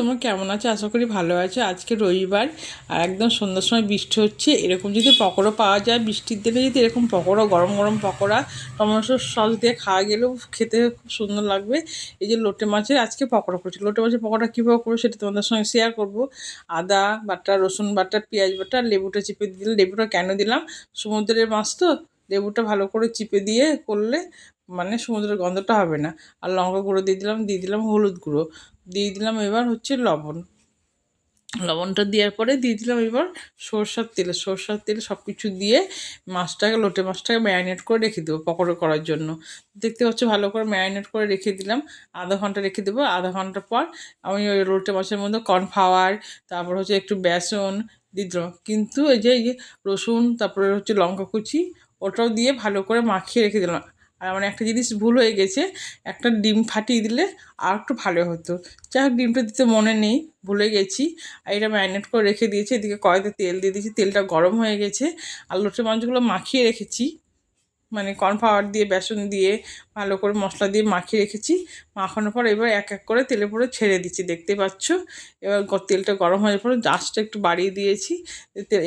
তোমরা কেমন আছো? আশা করি ভালো আছো। আজকে রবিবার আর একদম সন্ধ্যার সময় বৃষ্টি হচ্ছে। এরকম যদি পকোড়া পাওয়া যায়, বৃষ্টির দিনে যদি এরকম পকোড়া, গরম গরম পকোড়া, টমেটো সস দিয়ে খাওয়া গেলেও খেতে খুব সুন্দর লাগবে। এই যে লোটে মাছের আজকে পকোড়া করছি। লোটে মাছের পকোড়া কীভাবে করব সেটা তোমাদের সঙ্গে শেয়ার করব। আদা বাটা, রসুন বাটা, পেঁয়াজ বাটা, লেবুটা চিপে দিলাম। লেবুটা কেন দিলাম? সমুদ্রের মাছ তো। লেবুটা ভালো করে চিপে দিয়ে করলে মানে সমুদ্রের গন্ধটা হবে না। আর লঙ্কা গুঁড়ো দিয়ে দিলাম দিয়ে দিলাম হলুদ গুঁড়ো। দিয়ে দিলাম এবার হচ্ছে লবণ। লবণটা দেওয়ার পরে দিয়ে দিলাম এবার সরষার তেল। সরষার তেল সব কিছু দিয়ে মাছটাকে, লোটে মাছটাকে ম্যারিনেট করে রেখে দেবো পকোড়া করার জন্য। দেখতে পাচ্ছ ভালো করে ম্যারিনেট করে রেখে দিলাম। আধা ঘণ্টা রেখে দেবো। আধা ঘণ্টা পর আমি ওই লোটে মাছের মধ্যে কর্নফ্লাওয়ার, তারপর হচ্ছে একটু বেসন দিয়ে দিলাম। কিন্তু এই যে এই যে রসুন, তারপরে হচ্ছে লঙ্কা কুচি ওটাও দিয়ে ভালো করে মাখিয়ে রেখে দিলাম। আর আমার একটা জিনিস ভুল হয়ে গেছে, একটা ডিম ফাটিয়ে দিলে আর একটু ভালো হতো। যাই হোক, ডিমটা দিতে মনে নেই, ভুলে গেছি। আর এটা ম্যারিনেট করে রেখে দিয়েছি, এদিকে কড়াইতে তেল দিয়ে দিয়েছি, তেলটা গরম হয়ে গেছে। আর লোটে মাছগুলো মাখিয়ে রেখেছি। মানে কর্নফ্লাওয়ার দিয়ে, বেসন দিয়ে ভালো করে মশলা দিয়ে মাখিয়ে রেখেছি। মাখানোর পর এবার এক এক করে তেলে পরে ছেড়ে দিচ্ছি, দেখতে পাচ্ছ? এবার তেলটা গরম হয়ে পরে জাস্টটা একটু বাড়িয়ে দিয়েছি।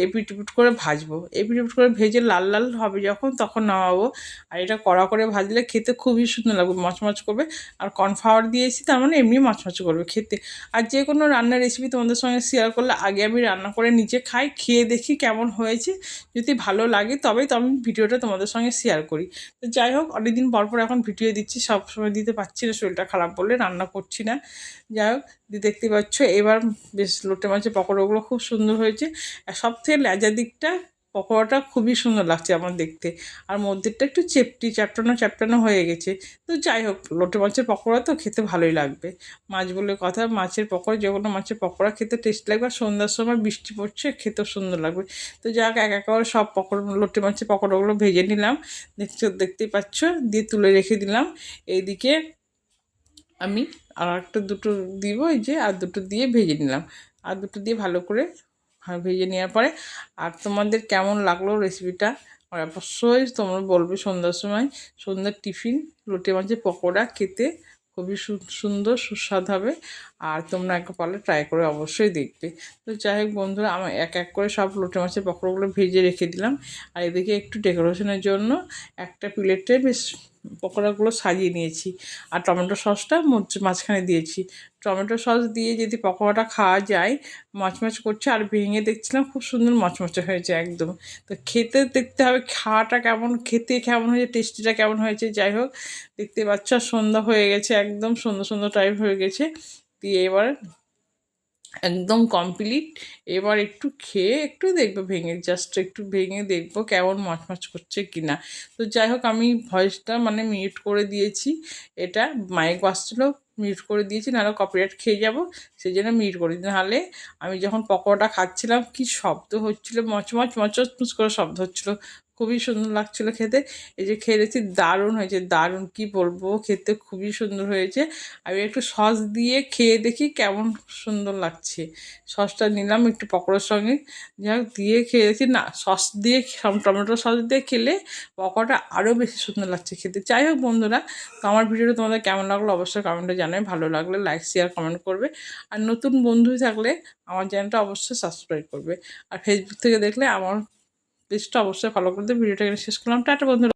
এপিট এপিট করে ভাজবো। এপিট এপিট করে ভেজে লাল লাল হবে যখন, তখন নামাবো। আর এটা কড়া করে ভাজলে খেতে খুবই সুন্দর লাগবে, মচমচ করবে। আর কর্নফ্লাওয়ার দিয়েছি, তার মানে এমনি মচমচ করবে খেতে। আর যে কোনো রান্নার রেসিপি তোমাদের সঙ্গে শেয়ার করলে আগে আমি রান্না করে নিজে খাই, খেয়ে দেখি কেমন হয়েছে। যদি ভালো লাগে তবেই তো আমি ভিডিওটা তোমাদের সঙ্গে শেয়ার করি। তো যাই হোক, অনেকদিন পর পর এখন ভিডিও দিচ্ছি সব সময় দিতে পারছি না, শরীরটা খারাপ বলে রান্না করছি না। যাই হোক দেখতে পাচ্ছ, এবার বেশ লোটে মাছের পকোড়াগুলো খুব সুন্দর হয়েছে। আর সব থেকে লেজার দিকটা পকোড়াটা খুবই সুন্দর লাগছে আমার দেখতে। আর মধ্যেরটা একটু চেপটি, চ্যাপটানো চ্যাপটানো হয়ে গেছে। তো যাই হোক, লোটে মাছের পকোড়া তো খেতে ভালোই লাগবে। মাছ বলে কথা, মাছের পকোড়া, যে কোনো মাছের পকোড়া খেতে টেস্ট লাগবে আর সন্ধ্যার সময় বৃষ্টি পড়ছে, খেতেও সুন্দর লাগবে। তো যাক, এক এক করে সব পকোড়া, লোটে মাছের পকোড়াগুলো ভেজে নিলাম। দেখছ, দেখতেই পাচ্ছ, দিয়ে তুলে রেখে দিলাম। এইদিকে আমি আর একটা দুটো দিব, এই যে, আর দুটো দিয়ে ভেজে নিলাম। আর দুটো দিয়ে ভালো করে ভেজে নেওয়ার পরে, আর তোমাদের কেমন লাগল রেসিপিটা আর অবশ্যই তোমরা বলবে সন্ধ্যার সময়। সন্ধ্যার টিফিন লোটে মাছের পকোড়া খেতে খুবই সুন্দর, সুস্বাদ হবে। আর তোমরা একবার পারলে ট্রাই করে অবশ্যই দেখবে। তো যাই হোক বন্ধুরা আমার এক এক করে সব লোটে মাছের পকোড়াগুলো ভেজে রেখে দিলাম। আর এদিকে একটু ডেকোরেশনের জন্য একটা প্লেটে বেশ পকোড়াগুলো সাজিয়ে নিয়েছি। আর টমেটো সসটা মাঝখানে দিয়েছি। টমেটো সস দিয়ে যদি পকোড়াটা খাওয়া যায়, মচমচ করছে আর ভেঙে দেখছিলাম খুব সুন্দর মচমচে হয়েছে একদম। তো খেতে দেখতে হবে খাওয়াটা কেমন, খেতে কেমন হয়েছে, টেস্টিটা কেমন হয়েছে, যাই হোক। দেখতে পাচ্ছ, সন্ধ্যা হয়ে গেছে, একদম সুন্দর সুন্দর টাইপ হয়ে গেছে। দিয়ে এবার একদম কমপ্লিট এবার একটু খেয়ে একটু দেখব ভেঙে জাস্ট একটু ভেঙে দেখব কেমন মচমচ করছে কি না তো যাই হোক, আমি ভয়েসটা মানে মিউট করে দিয়েছি। এটা মাইক বাসছিলো মিউট করে দিয়েছি, নাহলে কপিরাইট খেয়ে যাব সেই জন্য মিউট করে দিই। নাহলে আমি যখন পকোড়াটা খাচ্ছিলাম, কি শব্দ হচ্ছিল, মচমচ মচমচ করে শব্দ হচ্ছিল। খুবই সুন্দর লাগছিল খেতে। এই যে খেয়েছি, দারুণ হয়েছে, দারুণ। কি বলব? খেতে খুবই সুন্দর হয়েছে। আমি একটু সস দিয়ে খেয়ে দেখি কেমন সুন্দর লাগছে। সসটা নিলাম একটু পকোড়ার সঙ্গে। যাই হোক, দিয়ে খেয়েছি। না, সস দিয়ে টমেটো সস দিয়ে খেলে পকোড়াটা আরও বেশি সুন্দর লাগছে খেতে। যাই হোক বন্ধুরা, তো আমার ভিডিওটা তোমাদের কেমন লাগল অবশ্যই কমেন্টে জানাই ভালো লাগলে লাইক শেয়ার কমেন্ট করবে। আর নতুন বন্ধু থাকলে আমার চ্যানেলটা অবশ্যই সাবস্ক্রাইব করবে। আর ফেসবুক থেকে দেখলে আমার পেজটা অবশ্যই ফলো করে দিয়ে ভিডিওটা এখানে শেষ করলাম। টাটা বন্ধুরা।